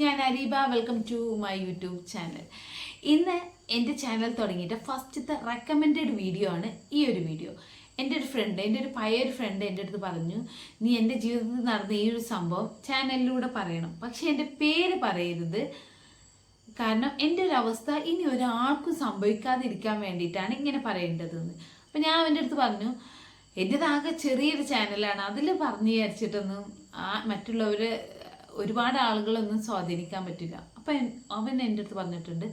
ഞാൻ Areeba. Welcome to my YouTube channel ഇന്ന് എന്റെ ചാനൽ തുടങ്ങിയിട്ട് ഫസ്റ്റത്തെ റെക്കമെൻഡഡ് വീഡിയോ ആണ് ഈ ഒരു വീഡിയോ എന്റെ ഒരു ഫ്രണ്ട് എന്റെ ഒരു പഴയ ഒരു ഫ്രണ്ട് എന്റെ അടുത്ത് പറഞ്ഞു നീ എന്റെ ജീവിതത്തിൽ നടന്ന ഈ ഒരു സംഭവം ചാനലിലൂടെ പറയണം. പക്ഷേ എന്റെ പേര് പറയരുത്. കാരണം എന്റെ ഒരു അവസ്ഥ ഇനി ഒരാൾക്കും സംഭവിക്കാതിരിക്കാൻ വേണ്ടിയിട്ടാണ് ഇങ്ങനെ പറയേണ്ടതെന്ന്. അപ്പം ഞാൻ അവന്റെ അടുത്ത് പറഞ്ഞു എന്റെതാകെ ചെറിയൊരു ചാനലാണ് അതിൽ പറഞ്ഞു വിചാരിച്ചിട്ടൊന്നും ആ മറ്റുള്ളവർ ഒരുപാട് ആളുകളൊന്നും സ്വാധീനിക്കാൻ പറ്റില്ല. അപ്പം അവൻ എന്റെ അടുത്ത് പറഞ്ഞിട്ടുണ്ട്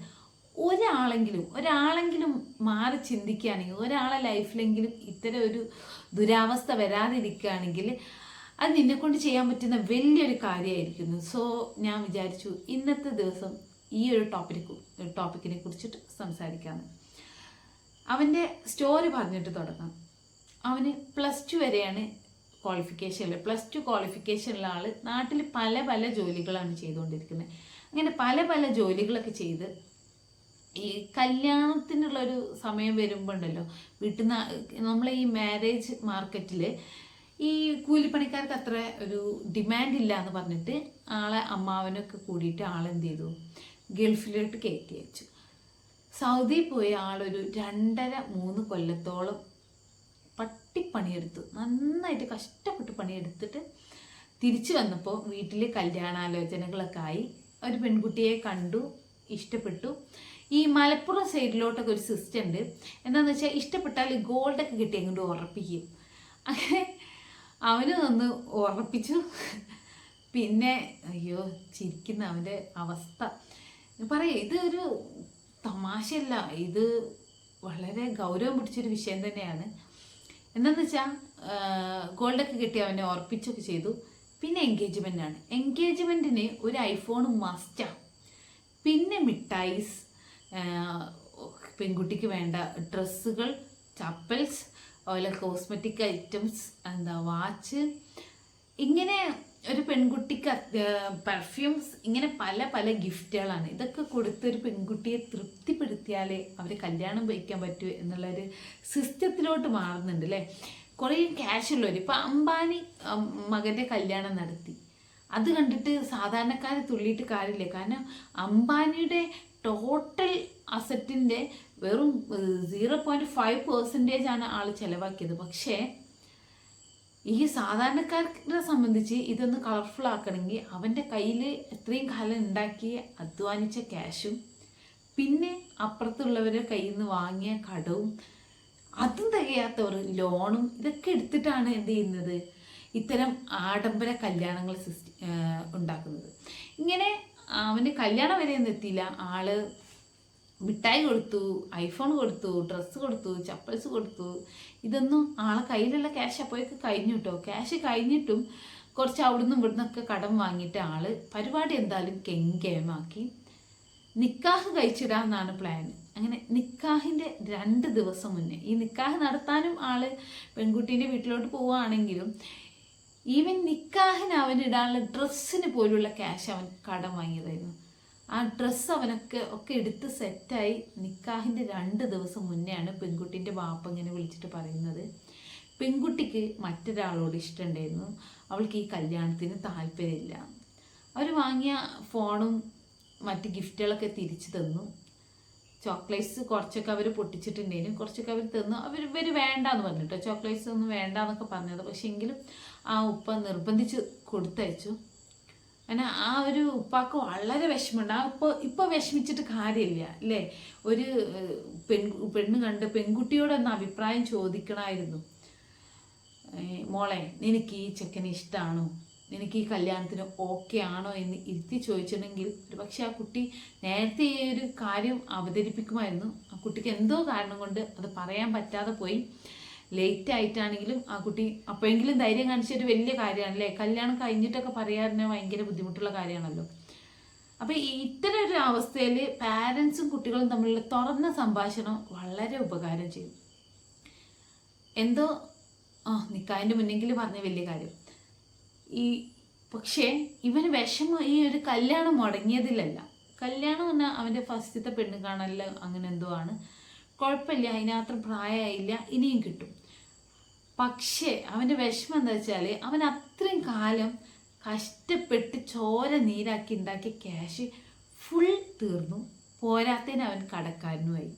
ഒരാളെങ്കിലും ഒരാളെങ്കിലും മാറി ചിന്തിക്കുകയാണെങ്കിൽ ഒരാളെ ലൈഫിലെങ്കിലും ഇത്തരം ഒരു ദുരാവസ്ഥ വരാതിരിക്കുകയാണെങ്കിൽ അത് നിന്നെ കൊണ്ട് ചെയ്യാൻ പറ്റുന്ന വലിയൊരു കാര്യമായിരിക്കുന്നു. സോ ഞാൻ വിചാരിച്ചു ഇന്നത്തെ ദിവസം ഈ ഒരു ടോപ്പിനെ ടോപ്പിക്കിനെ കുറിച്ചിട്ട് സംസാരിക്കാമെന്ന് അവന്റെ സ്റ്റോറി പറഞ്ഞിട്ട് തുടങ്ങാം. അവന് പ്ലസ് ടു വരെയാണ് ക്വാളിഫിക്കേഷനിൽ പ്ലസ് ടു ക്വാളിഫിക്കേഷനുള്ള ആൾ നാട്ടിൽ പല പല ജോലികളാണ് ചെയ്തുകൊണ്ടിരിക്കുന്നത് അങ്ങനെ പല പല ജോലികളൊക്കെ ചെയ്ത് ഈ കല്യാണത്തിനുള്ളൊരു സമയം വരുമ്പോൾ ഉണ്ടല്ലോ വീട്ടിൽ നിന്ന് നമ്മളെ ഈ മാരേജ് മാർക്കറ്റിൽ ഈ കൂലിപ്പണിക്കാർക്ക് അത്ര ഒരു ഡിമാൻഡ് ഇല്ല എന്ന് പറഞ്ഞിട്ട് ആളെ അമ്മാവനൊക്കെ കൂടിയിട്ട് ആളെന്ത് ചെയ്തു ഗൾഫിലോട്ട് കയറ്റി അയച്ചു. സൗദിയിൽ പോയി ആളൊരു രണ്ടര മൂന്ന് കൊല്ലത്തോളം പട്ടിപ്പണിയെടുത്തു നന്നായിട്ട് കഷ്ടപ്പെട്ട് പണിയെടുത്തിട്ട് തിരിച്ചു വന്നപ്പോൾ വീട്ടിൽ കല്യാണാലോചനകളൊക്കെ ആയി. ഒരു പെൺകുട്ടിയെ കണ്ടു ഇഷ്ടപ്പെട്ടു. ഈ മലപ്പുറം സൈഡിലോട്ടൊക്കെ ഒരു സിസ്റ്റം ഉണ്ട്. എന്താണെന്ന് വെച്ചാൽ ഇഷ്ടപ്പെട്ടാൽ ഗോൾഡൊക്കെ കിട്ടി അങ്ങോട്ട് ഉറപ്പിക്കും. അങ്ങനെ അവന് ഒന്ന് ഉറപ്പിച്ചു. പിന്നെ അയ്യോ ചിരിക്കുന്ന അവന്റെ അവസ്ഥ. പറയാം ഇതൊരു തമാശയല്ല. ഇത് വളരെ ഗൗരവം പിടിച്ചൊരു വിഷയം തന്നെയാണ്. എന്താണെന്ന് വെച്ചാൽ ഗോൾഡൊക്കെ കിട്ടി അവനെ ഉറപ്പിച്ചൊക്കെ ചെയ്തു. പിന്നെ എൻഗേജ്മെന്റ് ആണ്. എൻഗേജ്മെന്റിന് ഒരു ഐഫോൺ മസ്റ്റാണ് പിന്നെ മിഠായിസ് പെൺകുട്ടിക്ക് വേണ്ട ഡ്രസ്സുകൾ ചപ്പൽസ് അതുപോലെ കോസ്മെറ്റിക് ഐറ്റംസ് എന്താ വാച്ച് ഇങ്ങനെ ഒരു പെൺകുട്ടിക്ക് പെർഫ്യൂംസ് ഇങ്ങനെ പല പല ഗിഫ്റ്റുകളാണ് ഇതൊക്കെ കൊടുത്ത് ഒരു പെൺകുട്ടിയെ തൃപ്തിപ്പെടുത്തിയാലേ അവർ കല്യാണം കഴിക്കാൻ പറ്റൂ എന്നുള്ളൊരു സിസ്റ്റത്തിലോട്ട് മാറുന്നുണ്ട് അല്ലേ കുറേ ക്യാഷ് ഉള്ളവർ ഇപ്പം അംബാനി മകന്റെ കല്യാണം നടത്തി. അത് കണ്ടിട്ട് സാധാരണക്കാർ തുള്ളിയിട്ട് കാര്യമില്ല. കാരണം അംബാനിയുടെ ടോട്ടൽ അസറ്റിന്റെ വെറും സീറോ പോയിന്റ് ഫൈവ് പെർസെന്റേജ് ആണ് ആൾ ചിലവാക്കിയത്. പക്ഷേ ഈ സാധാരണക്കാരെ സംബന്ധിച്ച് ഇതൊന്ന് കളർഫുൾ ആക്കണമെങ്കിൽ അവന്റെ കയ്യിൽ എത്രയും കാലം ഉണ്ടാക്കിയ അധ്വാനിച്ച ക്യാഷും പിന്നെ അപ്പുറത്തുള്ളവരുടെ കയ്യിൽ നിന്ന് വാങ്ങിയ കടവും അതും തികയാത്തവർ ലോണും ഇതൊക്കെ എടുത്തിട്ടാണ് എന്ത് ചെയ്യുന്നത്? ഇത്തരം ആഡംബര കല്യാണങ്ങൾ സൃഷ്ടി ഉണ്ടാക്കുന്നത്. ഇങ്ങനെ അവന് കല്യാണം വരെ ഒന്നും എത്തിയില്ല. ആൾ മിഠായി കൊടുത്തു ഐഫോൺ കൊടുത്തു ഡ്രസ്സ് കൊടുത്തു ചപ്പൽസ് കൊടുത്തു. ഇതൊന്നും ആളെ കയ്യിലുള്ള ക്യാഷ് അപ്പോഴേക്ക് കഴിഞ്ഞു കേട്ടോ ക്യാഷ് കഴിഞ്ഞിട്ടും കുറച്ച് അവിടുന്ന് ഇവിടുന്നൊക്കെ കടം വാങ്ങിയിട്ട് ആൾ പരിപാടി എന്തായാലും കെങ്കേമാക്കി നിക്കാഹ് കഴിച്ചിടാന്നാണ് പ്ലാൻ അങ്ങനെ നിക്കാഹിന്റെ രണ്ട് ദിവസം മുന്നേ ഈ നിക്കാഹ് നടത്താനും ആൾ പെൺകുട്ടീന്റെ വീട്ടിലോട്ട് പോവുകയാണെങ്കിലും ഈവൻ നിക്കാഹിന് അവൻ ഇടാനുള്ള ഡ്രസ്സിന് പോലുള്ള ക്യാഷ് അവൻ കടം വാങ്ങിയതായിരുന്നു. ആ ഡ്രസ്സ് അവനൊക്കെ ഒക്കെ എടുത്ത് സെറ്റായി നിക്കാഹിന്റെ രണ്ട് ദിവസം മുന്നെയാണ് പെൺകുട്ടീന്റെ ബാപ്പ ഇങ്ങനെ വിളിച്ചിട്ട് പറയുന്നത്. പെൺകുട്ടിക്ക് മറ്റൊരാളോട് ഇഷ്ടമുണ്ടായിരുന്നു അവൾക്ക് ഈ കല്യാണത്തിന് താല്പര്യമില്ല. അവർ വാങ്ങിയ ഫോണും മറ്റ് ഗിഫ്റ്റുകളൊക്കെ തിരിച്ചു തന്നു. ചോക്ലേറ്റ്സ് കുറച്ചൊക്കെ അവർ പൊട്ടിച്ചിട്ടുണ്ടായിരുന്നു. കുറച്ചൊക്കെ അവർ തന്നു. അവർ ഇവർ വേണ്ടാന്ന് പറഞ്ഞു കേട്ടോ ചോക്ലേറ്റ്സ് ഒന്നും വേണ്ടാന്നൊക്കെ പറഞ്ഞത്. പക്ഷേ എങ്കിലും ആ ഉപ്പ നിർബന്ധിച്ച് കൊടുത്തയച്ചു. അങ്ങനെ ആ ഒരു ഉപ്പാക്ക് വളരെ വിഷമമുണ്ട്. ആ ഇപ്പോൾ ഇപ്പോൾ വിഷമിച്ചിട്ട് കാര്യമില്ല അല്ലേ? ഒരു പെൺ പെണ്ണ് കണ്ട് പെൺകുട്ടിയോടൊന്ന് അഭിപ്രായം ചോദിക്കണമായിരുന്നു മോളെ നിനക്ക് ഈ ചെക്കനെ ഇഷ്ടമാണോ നിനക്ക് ഈ കല്യാണത്തിന് ഓക്കെ ആണോ എന്ന് ഇരുത്തി ചോദിച്ചിട്ടുണ്ടെങ്കിൽ ഒരു പക്ഷെ ആ കുട്ടി നേരത്തെ ഈ ഒരു കാര്യം അവതരിപ്പിക്കുമായിരുന്നു. ആ കുട്ടിക്ക് എന്തോ കാരണം കൊണ്ട് അത് പറയാൻ പറ്റാതെ പോയി. ലേറ്റ് ആയിട്ടാണെങ്കിലും ആ കുട്ടി അപ്പോഴെങ്കിലും ധൈര്യം കാണിച്ച ഒരു വലിയ കാര്യമാണ് അല്ലേ കല്യാണം കഴിഞ്ഞിട്ടൊക്കെ പറയാറിന് ഭയങ്കര ബുദ്ധിമുട്ടുള്ള കാര്യമാണല്ലോ. അപ്പോൾ ഇത്തരം ഒരു അവസ്ഥയിൽ പാരൻസും കുട്ടികളും തമ്മിലുള്ള തുറന്ന സംഭാഷണം വളരെ ഉപകാരം ചെയ്യും. എന്തോ ആ നിക്കാതിന്റെ മുന്നെങ്കിൽ പറഞ്ഞ വലിയ കാര്യം. ഈ പക്ഷേ ഇവന് വിഷമം ഈ ഒരു കല്യാണം മുടങ്ങിയതിലല്ല. കല്യാണം പറഞ്ഞാൽ അവന്റെ ഫസ്റ്റത്തെ പെണ്ണ് കാണലിൽ അങ്ങനെ എന്തോ ആണ്. കുഴപ്പമില്ല അതിനത്ര പ്രായമായില്ല ഇനിയും കിട്ടും. പക്ഷേ അവന്റെ വിഷമം എന്താ വെച്ചാൽ അവൻ അത്രയും കാലം കഷ്ടപ്പെട്ട് ചോര നീരാക്കി ഉണ്ടാക്കിയ ക്യാഷ് ഫുൾ തീർന്നു. പോരാത്തതിന് അവൻ കടക്കാരനുമായി.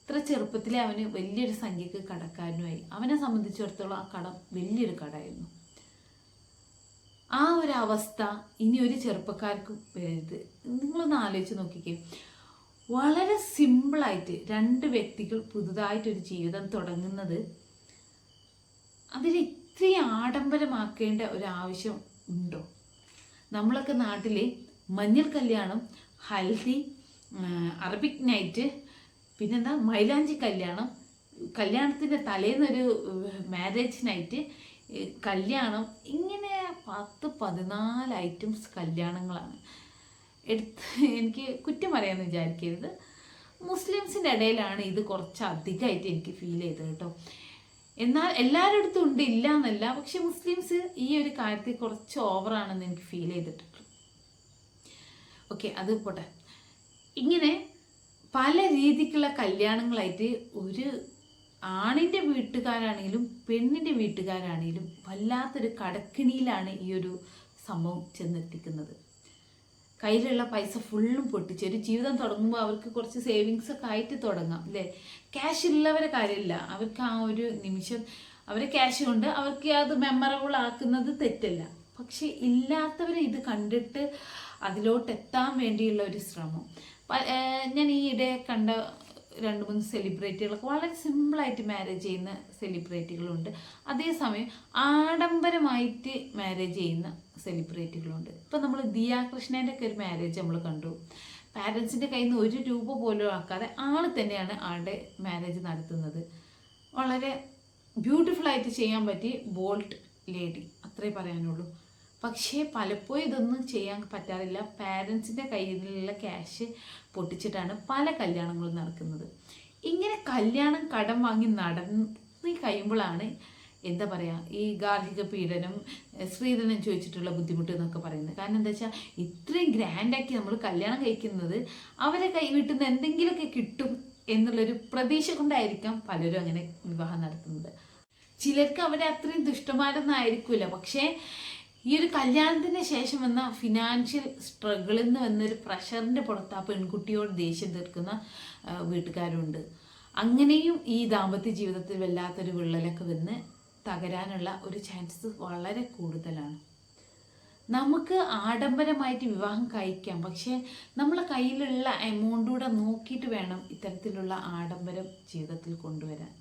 ഇത്ര ചെറുപ്പത്തിലെ അവന് വലിയൊരു സംഖ്യക്ക് കടക്കാരനുമായി. അവനെ സംബന്ധിച്ചിടത്തോളം ആ കടം വലിയൊരു കടമായിരുന്നു. ആ ഒരു അവസ്ഥ ഇനി ഒരു ചെറുപ്പക്കാർക്ക് വരരുത് നിങ്ങളൊന്ന് ആലോചിച്ച് നോക്കിക്കേ. വളരെ സിമ്പിളായിട്ട് രണ്ട് വ്യക്തികൾ പുതുതായിട്ടൊരു ജീവിതം തുടങ്ങുന്നത് അതിന് ഇത്രയും ആഡംബരമാക്കേണ്ട ഒരു ആവശ്യം ഉണ്ടോ? നമ്മളൊക്കെ നാട്ടിൽ മഞ്ഞൾ കല്യാണം ഹൽദി അറബിക് നൈറ്റ് പിന്നെന്താ മൈലാഞ്ചി കല്യാണം കല്യാണത്തിന്റെ തലേന്നൊരു മാരേജ് നൈറ്റ് കല്യാണം ഇങ്ങനെ പത്ത് പതിനാല് ഐറ്റംസ് കല്യാണങ്ങളാണ്. എടുത്ത് എനിക്ക് കുറ്റം പറയാമെന്ന് വിചാരിക്കരുത്. മുസ്ലിംസിന്റെ ഇടയിലാണ് ഇത് കുറച്ച് അധികമായിട്ട് എനിക്ക് ഫീൽ ചെയ്തത് കേട്ടോ. എന്നാൽ എല്ലാവരുടെ അടുത്തും ഉണ്ട് ഇല്ല എന്നല്ല. പക്ഷെ മുസ്ലിംസ് ഈ ഒരു കാര്യത്തിൽ കുറച്ച് ഓവറാണെന്ന് എനിക്ക് ഫീൽ ചെയ്തിട്ടുണ്ട്. ഓക്കെ അത് പോട്ടെ. ഇങ്ങനെ പല രീതിക്കുള്ള കല്യാണങ്ങളായിട്ട് ഒരു ആണിന്റെ വീട്ടുകാരാണെങ്കിലും പെണ്ണിന്റെ വീട്ടുകാരാണെങ്കിലും വല്ലാത്തൊരു കടക്കിണിയിലാണ് ഈ ഒരു സംഭവം ചെന്നെത്തിക്കുന്നത്. കയ്യിലുള്ള പൈസ ഫുള്ളും പൊട്ടിച്ച്. ഒരു ജീവിതം തുടങ്ങുമ്പോൾ അവർക്ക് കുറച്ച് സേവിങ്സ് ഒക്കെ ആയിട്ട് തുടങ്ങാം അല്ലേ? ക്യാഷ് ഉള്ളവരെ കാര്യമില്ല അവർക്ക് ആ ഒരു നിമിഷം അവർ ക്യാഷ് കൊണ്ട് അവർക്ക് അത് മെമ്മറബിൾ ആക്കുന്നത് തെറ്റല്ല. പക്ഷെ ഇല്ലാത്തവരെ ഇത് കണ്ടിട്ട് അതിലോട്ട് എത്താൻ വേണ്ടിയുള്ള ഒരു ശ്രമം. ഞാൻ ഈയിടെ കണ്ട രണ്ട് മൂന്ന് സെലിബ്രിറ്റികളൊക്കെ വളരെ സിമ്പിളായിട്ട് മാരേജ് ചെയ്യുന്ന സെലിബ്രിറ്റികളുണ്ട് അതേസമയം ആഡംബരമായിട്ട് മാരേജ് ചെയ്യുന്ന സെലിബ്രിറ്റികളുണ്ട്. ഇപ്പം നമ്മൾ ദിയാ കൃഷ്ണേന്റെ ഒക്കെ ഒരു മാരേജ് നമ്മൾ കണ്ടു. പാരൻസിന്റെ കയ്യിൽ നിന്ന് ഒരു രൂപ പോലും ആക്കാതെ ആൾ തന്നെയാണ് ആളുടെ മാരേജ് നടത്തുന്നത്. വളരെ ബ്യൂട്ടിഫുൾ ആയിട്ട് ചെയ്യാൻ പറ്റി ബോൾട്ട് ലേഡി അത്രേ പറയാനുള്ളൂ. പക്ഷേ പലപ്പോഴും ഇതൊന്നും ചെയ്യാൻ പറ്റാറില്ല. പാരൻസിന്റെ കയ്യിലുള്ള ക്യാഷ് പൊട്ടിച്ചിട്ടാണ് പല കല്യാണങ്ങളും നടക്കുന്നത്. ഇങ്ങനെ കല്യാണം കടം വാങ്ങി നടന്ന് കഴിയുമ്പോഴാണ് എന്താ പറയുക ഈ ഗാർഹിക പീഡനം സ്ത്രീധനം ചോദിച്ചിട്ടുള്ള ബുദ്ധിമുട്ട് എന്നൊക്കെ പറയുന്നത്. കാരണം എന്താ വെച്ചാൽ ഇത്രയും ഗ്രാൻഡാക്കി നമ്മൾ കല്യാണം കഴിക്കുന്നത് അവരെ കൈ വീട്ടിൽ നിന്ന് എന്തെങ്കിലുമൊക്കെ കിട്ടും എന്നുള്ളൊരു പ്രതീക്ഷ കൊണ്ടായിരിക്കാം പലരും അങ്ങനെ വിവാഹം നടത്തുന്നത്. ചിലർക്ക് അവരെ അത്രയും ദുഷ്ടമാരൊന്നും ആയിരിക്കില്ല പക്ഷേ ഈ ഒരു കല്യാണത്തിന് ശേഷം വന്ന ഫിനാൻഷ്യൽ സ്ട്രഗിളിൽ നിന്ന് വന്നൊരു പ്രഷറിന്റെ പുറത്ത് ആ പെൺകുട്ടിയോട് ദേഷ്യം തീർക്കുന്ന വീട്ടുകാരുണ്ട്. അങ്ങനെയും ഈ ദാമ്പത്യ ജീവിതത്തിൽ വല്ലാത്തൊരു വിള്ളലൊക്കെ വന്ന് തകരാനുള്ള ഒരു ചാൻസസ് വളരെ കൂടുതലാണ്. നമുക്ക് ആഡംബരമായിട്ട് വിവാഹം കഴിക്കാം. പക്ഷേ നമ്മളെ കയ്യിലുള്ള എമൗണ്ടൂടെ നോക്കിയിട്ട് വേണം ഇത്തരത്തിലുള്ള ആഡംബരം ജീവിതത്തിൽ കൊണ്ടുവരാൻ.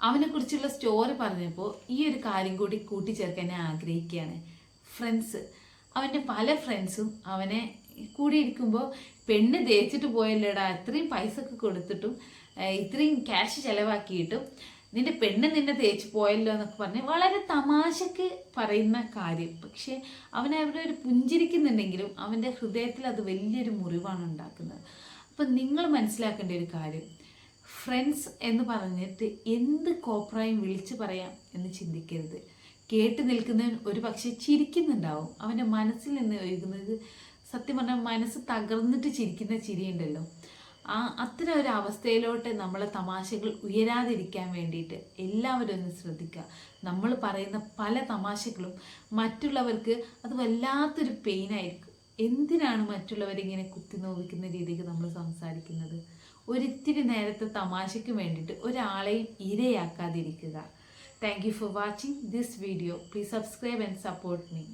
അവനെക്കുറിച്ചുള്ള സ്റ്റോറി പറഞ്ഞപ്പോൾ ഈ ഒരു കാര്യം കൂടി കൂട്ടിച്ചേർക്കാൻ ആഗ്രഹിക്കുകയാണ്. ഫ്രണ്ട്സ് അവന്റെ പല ഫ്രണ്ട്സും അവനെ കൂടിയിരിക്കുമ്പോൾ പെണ്ണ് തേച്ചിട്ട് പോയല്ലേടാ ഇത്രയും പൈസ ഒക്കെ കൊടുത്തിട്ടും ഇത്രയും ക്യാഷ് ചിലവാക്കിയിട്ടും നിന്റെ പെണ്ണ് നിന്നെ തേച്ച് പോയല്ലോ എന്നൊക്കെ പറഞ്ഞ് വളരെ തമാശക്ക് പറയുന്ന കാര്യം. പക്ഷേ അവനെ അവിടെ ഒരു പുഞ്ചിരിക്കുന്നുണ്ടെങ്കിലും അവന്റെ ഹൃദയത്തിൽ അത് വലിയൊരു മുറിവാണ് ഉണ്ടാക്കുന്നത്. അപ്പം നിങ്ങൾ മനസ്സിലാക്കേണ്ട ഒരു കാര്യം. ഫ്രണ്ട്സ് എന്ന് പറഞ്ഞിട്ട് എന്ത് കോപ്രായും വിളിച്ചു പറയാം എന്ന് ചിന്തിക്കരുത്. കേട്ട് നിൽക്കുന്നവൻ ഒരു പക്ഷെ ചിരിക്കുന്നുണ്ടാവും. അവന്റെ മനസ്സിൽ നിന്ന് ഒഴുകുന്നത് സത്യം പറഞ്ഞാൽ മനസ്സ് തകർന്നിട്ട് ചിരിക്കുന്ന ചിരിയുണ്ടല്ലോ. ആ അത്തരം ഒരു അവസ്ഥയിലോട്ട് നമ്മളെ തമാശകൾ ഉയരാതിരിക്കാൻ വേണ്ടിയിട്ട് എല്ലാവരും ഒന്ന് ശ്രദ്ധിക്കുക. നമ്മൾ പറയുന്ന പല തമാശകളും മറ്റുള്ളവർക്ക് അത് വല്ലാത്തൊരു പെയിനായിരിക്കും എന്തിനാണ് മറ്റുള്ളവരിങ്ങനെ കുത്തി നോവിക്കുന്ന രീതിക്ക് നമ്മൾ സംസാരിക്കുന്നത്? ഒരിത്തിരി നേരത്തെ തമാശയ്ക്ക് വേണ്ടിയിട്ട് ഒരാളെയും ഇരയാക്കാതിരിക്കുക. Thank you for watching this video please subscribe and support me